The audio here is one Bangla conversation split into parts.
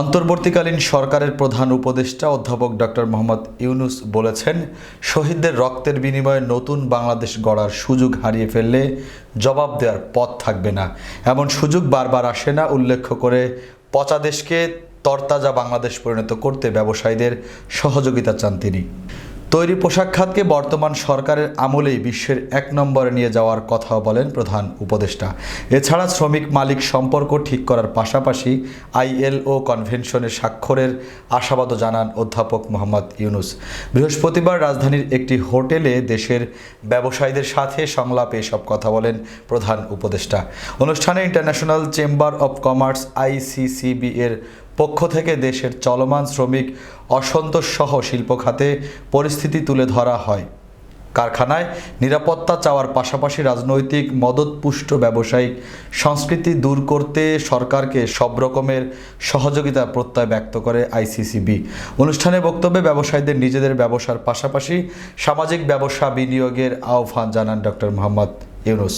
অন্তর্বর্তীকালীন সরকারের প্রধান উপদেষ্টা অধ্যাপক ডক্টর মোহাম্মদ ইউনুস বলেছেন, শহীদদের রক্তের বিনিময়ে নতুন বাংলাদেশ গড়ার সুযোগ হারিয়ে ফেললে জবাব দেওয়ার পথ থাকবে না। এমন সুযোগ বারবার আসে না উল্লেখ করে পচা দেশকে তরতাজা বাংলাদেশ পরিণত করতে ব্যবসায়ীদের সহযোগিতা চান তিনি। তৈরি পোশাক খাতকে বর্তমান সরকারের আমলেই বিশ্বের এক নম্বরে নিয়ে যাওয়ার কথা বলেন প্রধান উপদেষ্টা। এছাড়া শ্রমিক মালিক সম্পর্ক ঠিক করার পাশাপাশি আইএলও কনভেনশনে স্বাক্ষরের আশাবাদও জানান অধ্যাপক মোহাম্মদ ইউনুস। বৃহস্পতিবার রাজধানীর একটি হোটেলে দেশের ব্যবসায়ীদের সাথে সংলাপে এসব কথা বলেন প্রধান উপদেষ্টা। অনুষ্ঠানে International Chamber of Commerce ICCB এর পক্ষ থেকে দেশের চলমান শ্রমিক অসন্তোষ সহ শিল্প খাতে পরিস্থিতি তুলে ধরা হয়। কারখানায় নিরাপত্তা চাওয়ার পাশাপাশি রাজনৈতিক মদতপুষ্ট ব্যবসায়িক সংস্কৃতি দূর করতে সরকারকে সব রকমের সহযোগিতা প্রত্যয় ব্যক্ত করে আইসিসিবি। অনুষ্ঠানে বক্তব্যে ব্যবসায়ীদের নিজেদের ব্যবসার পাশাপাশি সামাজিক ব্যবসা বিনিয়োগের আহ্বান জানান ডক্টর মোহাম্মদ ইউনুস।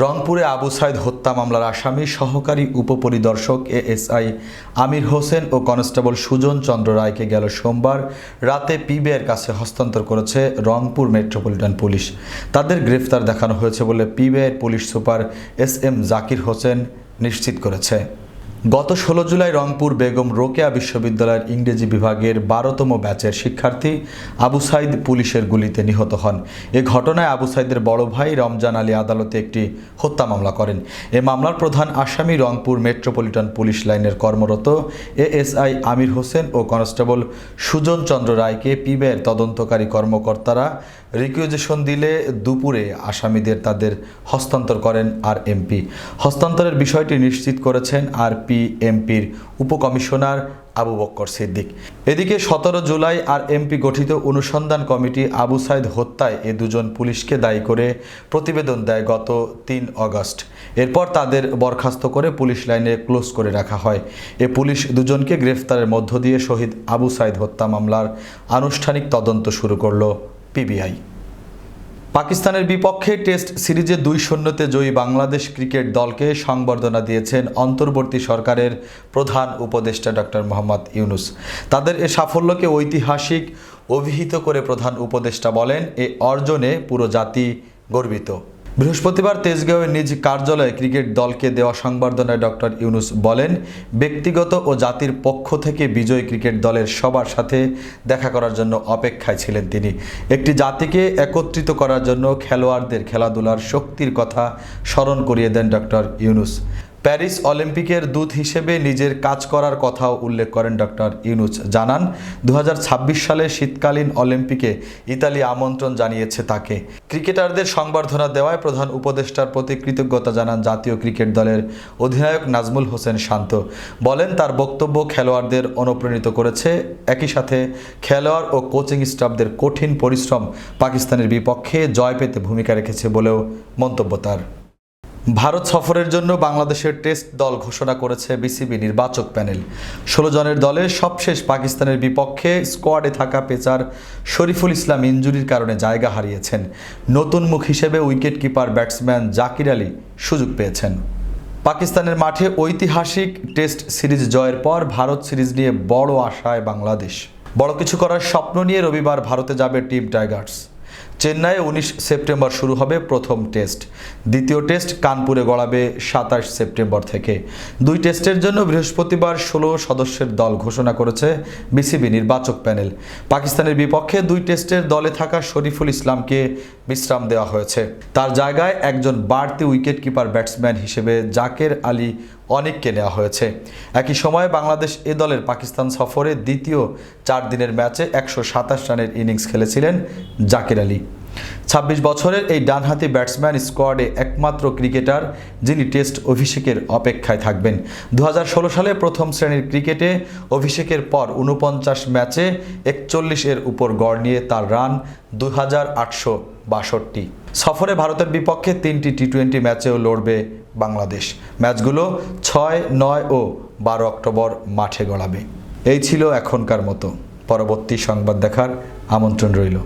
রংপুরে আবু সাইদ হত্যা মামলার আসামি সহকারী উপপরিদর্শক এএসআই আমির হোসেন ও কনস্টেবল সুজন চন্দ্র রায়কে গেল সোমবার রাতে পিবিআইয়ের কাছে হস্তান্তর করেছে রংপুর মেট্রোপলিটন পুলিশ। তাদের গ্রেফতার দেখানো হয়েছে বলে পিবিআইয়ের police super S M Zakir Hossain নিশ্চিত করেছে। গত ষোলো জুলাই রংপুর বেগম রোকেয়া বিশ্ববিদ্যালয়ের ইংরেজি বিভাগের বারোতম ব্যাচের শিক্ষার্থী আবু সাইদ পুলিশের গুলিতে নিহত হন। এ ঘটনায় আবু সাইদের বড় ভাই রমজান আলী আদালতে একটি হত্যা মামলা করেন। এ মামলার প্রধান আসামি রংপুর মেট্রোপলিটন পুলিশ লাইনের কর্মরত এএসআই আমির হোসেন ও কনস্টেবল সুজন চন্দ্র রায়কে পিবের তদন্তকারী কর্মকর্তারা রিকুইজেশন দিলে দুপুরে আসামিদের তাদের হস্তান্তর করেন আর এমপি। হস্তান্তরের বিষয়টি নিশ্চিত করেছেন আর পি এমপির উপকমিশনার আবু বক্কর সিদ্দিক। এদিকে সতেরো জুলাই আর এমপি গঠিত অনুসন্ধান কমিটি আবু সাইদ হত্যায় এ দুজন পুলিশকে দায়ী করে প্রতিবেদন দেয় গত তিন অগস্ট। এরপর তাদের বরখাস্ত করে পুলিশ লাইনে ক্লোজ করে রাখা হয়। এ পুলিশ দুজনকে গ্রেফতারের মধ্য দিয়ে শহীদ আবু সাইদ হত্যা মামলার আনুষ্ঠানিক তদন্ত শুরু করল পিবিআই। পাকিস্তানের বিপক্ষে টেস্ট সিরিজে দুই শূন্যতে জয়ী বাংলাদেশ ক্রিকেট দলকে সংবর্ধনা দিয়েছেন অন্তর্বর্তী সরকারের প্রধান উপদেষ্টা ডক্টর মোহাম্মদ ইউনুস। তাদের এ সাফল্যকে ঐতিহাসিক, অভিহিত করে প্রধান উপদেষ্টা বলেন, এ অর্জনে পুরো জাতি গর্বিত। বৃহস্পতিবার তেজগাঁওয়ের নিজ কার্যালয়ে ক্রিকেট দলকে দেওয়া সংবর্ধনায় ডক্টর ইউনুস বলেন, ব্যক্তিগত ও জাতির পক্ষ থেকে বিজয়ী ক্রিকেট দলের সবার সাথে দেখা করার জন্য অপেক্ষায় ছিলেন তিনি। একটি জাতিকে একত্রিত করার জন্য খেলোয়াড়দের খেলাধুলার শক্তির কথা স্মরণ করিয়ে দেন ডক্টর ইউনুস। প্যারিস অলিম্পিকের দূত হিসেবে নিজের কাজ করার কথাও উল্লেখ করেন ডক্টর ইউনুস। জানান দু হাজার ছাব্বিশ সালে শীতকালীন অলিম্পিকে ইতালি আমন্ত্রণ জানিয়েছে তাকে। ক্রিকেটারদের সংবর্ধনা দেওয়ায় প্রধান উপদেষ্টার প্রতি কৃতজ্ঞতা জানান জাতীয় ক্রিকেট দলের অধিনায়ক নাজমুল হোসেন শান্ত। বলেন, তার বক্তব্য খেলোয়াড়দের অনুপ্রাণিত করেছে। একই সাথে খেলোয়াড় ও কোচিং স্টাফদের কঠিন পরিশ্রম পাকিস্তানের বিপক্ষে জয় পেতে ভূমিকা রেখেছে বলেও মন্তব্য তার। ভারত সফরের জন্য বাংলাদেশের টেস্ট দল ঘোষণা করেছে বিসিবি নির্বাচক প্যানেল। ষোলো জনের দলে সবশেষ পাকিস্তানের বিপক্ষে স্কোয়াডে থাকা পেচার শরীফুল ইসলাম ইঞ্জুরির কারণে জায়গা হারিয়েছেন। নতুন মুখ হিসেবে wicket keeper batsman Zakir Ali সুযোগ পেয়েছেন। পাকিস্তানের মাঠে ঐতিহাসিক টেস্ট সিরিজ জয়ের পর ভারত সিরিজ নিয়ে বড় আশায় বাংলাদেশ। বড় কিছু করার স্বপ্ন নিয়ে রবিবার ভারতে যাবে টিম টাইগার্স। চেন্নাইয়ে উনিশ সেপ্টেম্বর শুরু হবে প্রথম টেস্ট। দ্বিতীয় টেস্ট কানপুরে গড়াবে সাতাশ সেপ্টেম্বর থেকে। দুই টেস্টের জন্য বৃহস্পতিবার ষোলো সদস্যের দল ঘোষণা করেছে বিসিবি নির্বাচক প্যানেল। পাকিস্তানের বিপক্ষে দুই টেস্টের দলে থাকা শরীফুল ইসলামকে বিশ্রাম দেওয়া হয়েছে। তার জায়গায় একজন বাড়তি উইকেট কিপার ব্যাটসম্যান হিসেবে জাকের আলী অনেককে নেওয়া হয়েছে। একই সময়ে বাংলাদেশ এ দলের পাকিস্তান সফরে দ্বিতীয় চার দিনের ম্যাচে একশো সাতাশ রানের ইনিংস খেলেছিলেন জাকির আলী। ছাব্বিশ বছরের এই ডানহাতি ব্যাটসম্যান স্কোয়াডে একমাত্র ক্রিকেটার, যিনি টেস্ট অভিষেকের অপেক্ষায় থাকবেন। দু হাজার ষোলো সালে প্রথম শ্রেণির ক্রিকেটে অভিষেকের পর উনপঞ্চাশ ম্যাচে একচল্লিশ এর উপর গড় নিয়ে তার রান দু বাষট্টি। সফরে ভারতের বিপক্ষে তিনটি টি টোয়েন্টি ম্যাচেও লড়বে বাংলাদেশ। ম্যাচগুলো ছয়, নয় ও বারো অক্টোবর মাঠে গড়াবে। এই ছিল এখনকার মতো। পরবর্তী সংবাদ দেখার আমন্ত্রণ রইল।